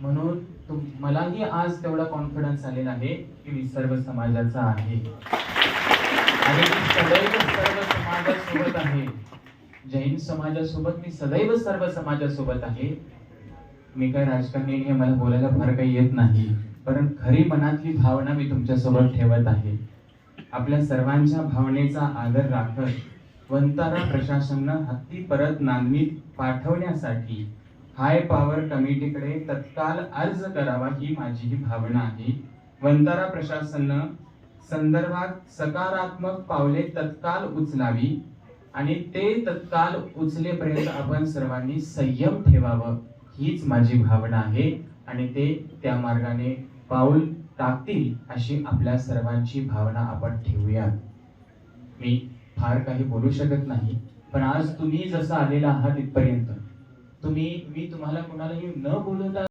म्हणून तुम- मलाही आज तेवढा कॉन्फिडन्स आलेला आहे की मी सर्व समाजाचा आहे. आणि मी सदैव सर्व समाजासोबत आहे. जैन समाजासोबत मी सदैव सर्व समाजासोबत आहे. मी काय राजकारणी हे मला बोलायला फार काही येत नाही. पण खरी मनातली भावना मी तुमच्यासोबत ठेवत आहे. आपल्या सर्वांच्या भावनेचा आदर राखत वंतारा प्रशासनानं हत्ती परत नांदणीत पाठवण्यासाठी हाय पॉवर कमिटीकडे तत्काल अर्ज करावा ही माझी भावना आहे. वंतारा प्रशासनानं संदर्भात सकारात्मक पावले तत्काल उचलावी आणि ते तत्काल उचलेपर्यंत आपण सर्वांनी संयम ठेवावं हीच माझी भावना आहे आणि ते त्या मार्गाने पाऊल टाकतील अशी आपल्या सर्वांची भावना आपण ठेवूयात. मी फार काही बोलू शकत नाही पण आज तुम्ही जसं आलेला आहात इथपर्यंत तुम्ही मी तुम्हाला कोणालाही न बोलवता